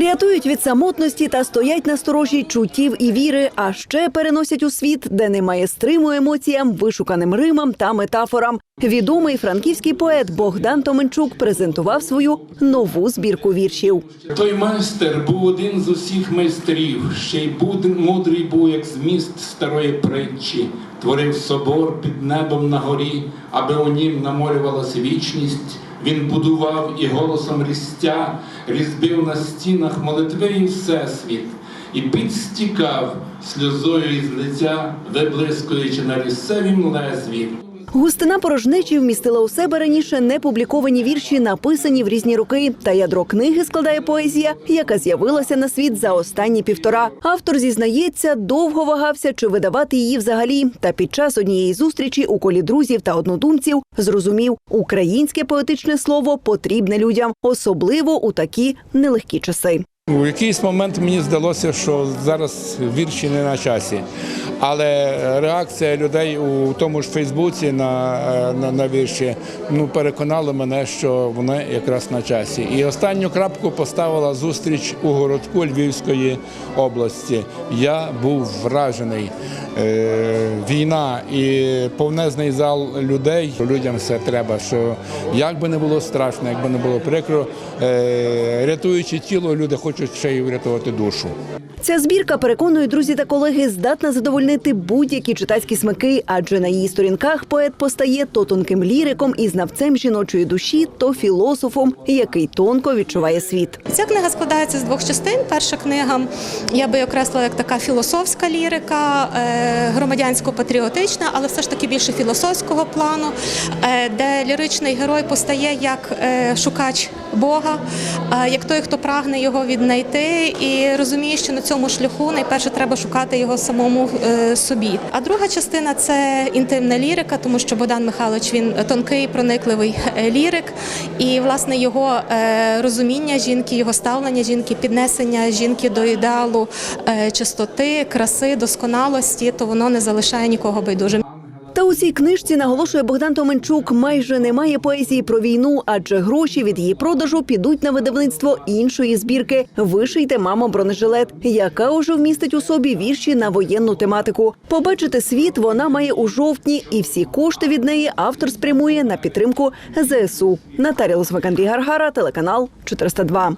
Рятують від самотності та стоять на сторожі чуттів і віри, а ще переносять у світ, де немає стриму емоціям, вишуканим римам та метафорам. Відомий франківський поет Богдан Томенчук презентував свою нову збірку віршів. Той майстер був один з усіх майстрів, ще й буд мудрий був, як зміст старої притчі, творив собор під небом на горі, аби у нім намолювалася вічність. Він будував і голосом рістя, різбив на стінах молитви і всесвіт, і підстікав сльозою із лиця, виблискуючи на лісевім лезві. Густина порожнечі вмістила у себе раніше непубліковані вірші, написані в різні роки. Та ядро книги складає поезія, яка з'явилася на світ за останні півтора. Автор зізнається, довго вагався, чи видавати її взагалі. Та під час однієї зустрічі у колі друзів та однодумців зрозумів, українське поетичне слово потрібне людям, особливо у такі нелегкі часи. У якийсь момент мені здалося, що зараз вірші не на часі. Але реакція людей у тому ж Фейсбуці на, на, на вірші ну, переконала мене, що вони якраз на часі. І останню крапку поставила зустріч у городку Львівської області. Я був вражений. Е, війна і повнезний зал людей. Людям все треба. Що як би не було страшно, як би не було прикро, е, рятуючи тіло, люди хочуть ще й врятувати душу. Ця збірка, переконують друзі та колеги, здатна задовольнити будь-які читацькі смаки, адже на її сторінках поет постає то тонким ліриком і знавцем жіночої душі, то філософом, який тонко відчуває світ. Ця книга складається з двох частин. Перша книга я би окреслила як така філософська лірика, е, громадянсько-патріотична, але все ж таки більше філософського плану, е, де ліричний герой постає як е, шукач Бога, як той, хто прагне його віднайти, і розуміє, що на цьому шляху найперше треба шукати його самому е, собі. А друга частина це інтимна лірика, тому що Богдан Михайлович він тонкий, проникливий е, лірик, і власне його е, розуміння жінки, його ставлення жінки, піднесення жінки до ідеалу чистоти, краси, досконалості, то воно не залишає нікого байдужим. У цій книжці наголошує Богдан Томенчук, майже немає поезії про війну, адже гроші від її продажу підуть на видавництво іншої збірки Вишийте мамо бронежилет, яка уже вмістить у собі вірші на воєнну тематику. Побачити світ вона має у жовтні, і всі кошти від неї автор спрямує на підтримку ЗСУ. Наталія Лосмак, Андрій Гаргара, телеканал 402.